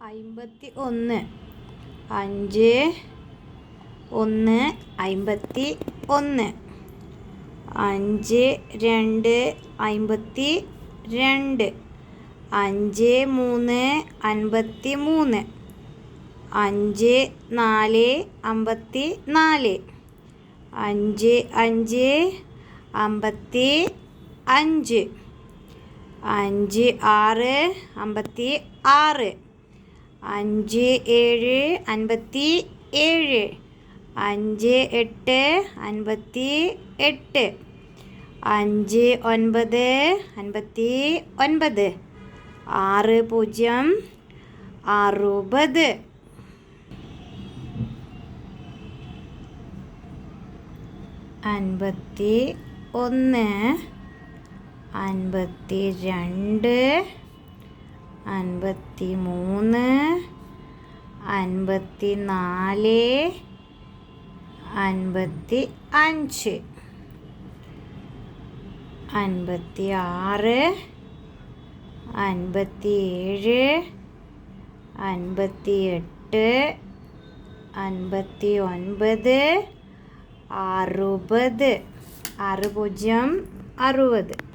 അമ്പത്തി ഒന്ന് അഞ്ച് ഒന്ന് അമ്പത്തി ഒന്ന് അഞ്ച് രണ്ട് അമ്പത്തി രണ്ട് അഞ്ച് മൂന്ന് അൻപത്തി മൂന്ന് അഞ്ച് നാല് അമ്പത്തി നാല് അഞ്ച് അഞ്ച് അമ്പത്തി അഞ്ച് അഞ്ച് ആറ് അമ്പത്തി ആറ് അഞ്ച് ഏഴ് അൻപത്തി ഏഴ് അഞ്ച് എട്ട് അൻപത്തി എട്ട് അഞ്ച് ഒൻപത് അൻപത്തി ഒൻപത് ആറ് പൂജ്യം അറുപത്. അൻപത്തി ഒന്ന് അൻപത്തി രണ്ട് അൻപത്തി മൂന്ന് അൻപത്തി നാല് അൻപത്തി അഞ്ച് അൻപത്തി ആറ് അൻപത്തി ഏഴ് അൻപത്തി എട്ട് അൻപത്തി ഒൻപത് അറുപത് ആറ് അറുപത്.